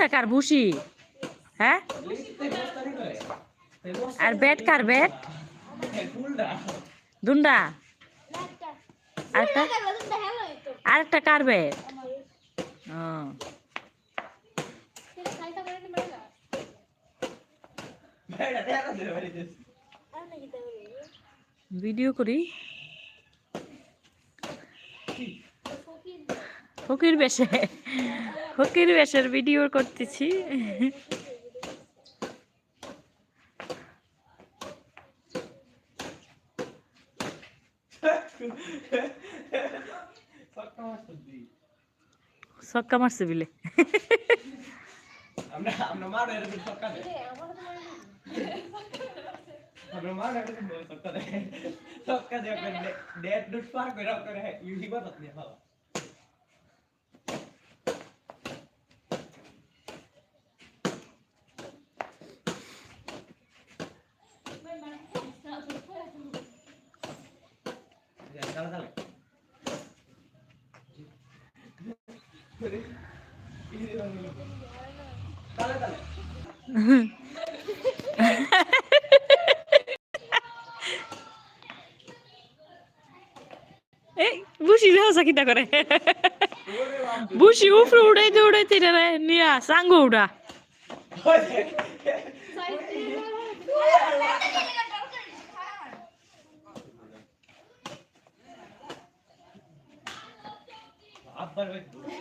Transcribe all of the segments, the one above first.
ফুলটা কার ভুসি। হ্যাঁ? আর ব্যাট কার ব্যাট? দুন্ডা। আরেকটা। আরেকটা কার ব্যাট? ভিডিও করি। ফকির বেশে। ফকির বেশের ভিডিও করতেছি। সক্কা মারছে বিলে। সক্কা দে আমরা মারো এরকম সক্কা দে সক্কা দে করে ডেট ডুট পার করে করে ইউহি বাতাস এই বুসি হাসা কিটা করে বুসি উপরে উড়াইতে উড়াইতে রে নিয়া সাঙ্গ উড়া আব্বার ওই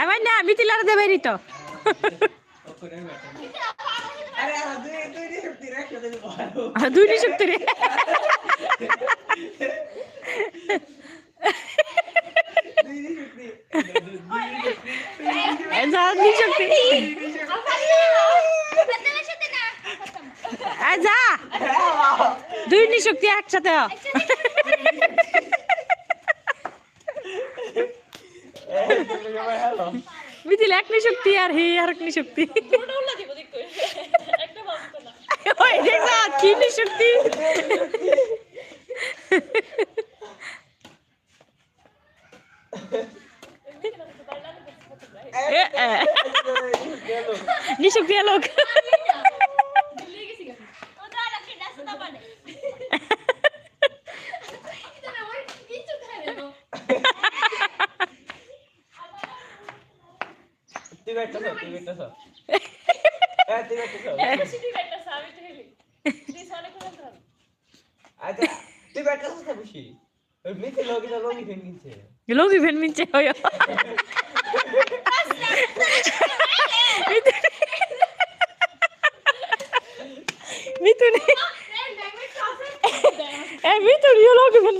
আমার না মিতিলার দেবেরি তো। দুই দুই শক্তি রেখে দেবে ভালো দুইটি শক্তি রে দুই শক্তি যা দুই শক্তি আ, যা দুই নি শক্তি একসাথে হ। হ্যালো মিতিল এক নি শক্তি আর হে আর এক নি শক্তি ওই দেখ না, কি নি শক্তি এ, এ, নি শক্তি লোক হ্যাঁ আচ্ছা তুই ওই মিথে লোক লোক ফেন কিনছে লোক ইভেন মিনছে হয় মিতুনি এ মিতুনি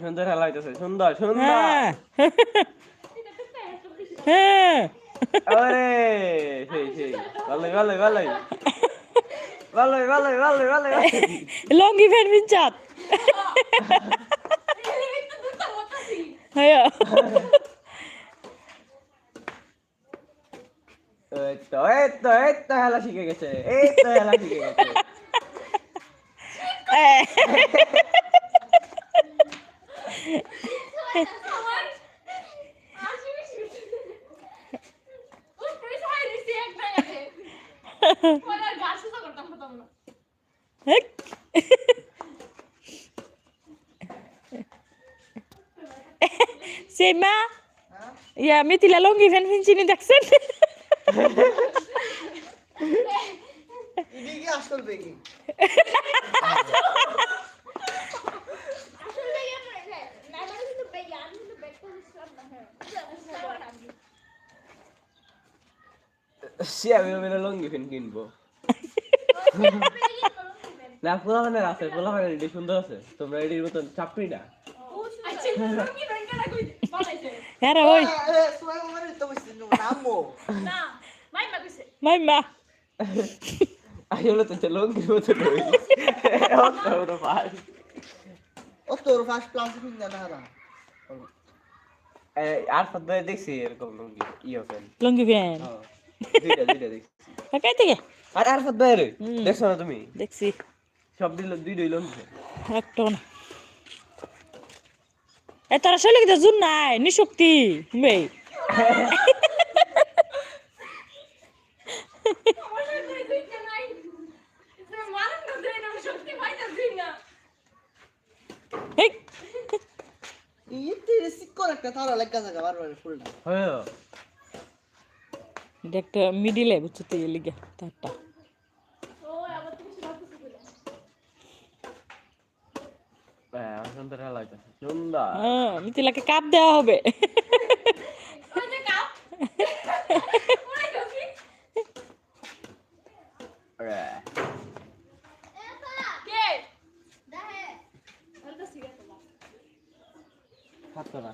সুন্দর খেলা হইতেছে সুন্দর সুন্দর হ্যাঁ হ্যাঁ আরে সেই সেই ভালোই ভালোই ভালোই ভালোই ভালোই ভালোই ভালোই লং ইভেন মিনচত হ্যাঁ এই তো এই তো এই তো খেলা শিখে গেছে এই তো খেলা শিখে গেছে Sema, ya মিথিলা লঙ্গি ফ্যান ফিনচিনি দেখছেন আসল বেগি সে আমি মেলে লঙ্গি ফিন কিনবো না পোলা মানে আছে পোলা মানে এটি সুন্দর আছে তোমরা এটির মতন চাপড়ি না হ্যাঁ রে ওই তোমার মানে তো বুঝছি নামো মাই মা আসলে তো লঙ্গির মতন ও তোর ফার্স্ট ক্লাস কিন আর সদ্য দেখছি এরকম লঙ্গি ইয়ে ফ্যান লঙ্গি ফ্যান দুইটা দুইটা দেখছি কাই থেকে আর আর সদ্য রে দেখছ না তুমি দেখছি সব দিল দুইটাই লঙ্গি fan। একটা না এ তোরা শৈলে কিন্তু জুন নাই নিশক্তি বে এই ইতে সিকর একটা তারা লাগা জায়গা বারবার ফুলটা হ্যাঁ এটা একটা মিডিলে বুঝছ তো লিগা তারটা হ্যাঁ হ্যাঁ মিথিলাকে কাপ দেওয়া হবে। পারতো না।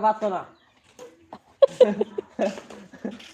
পারতো না।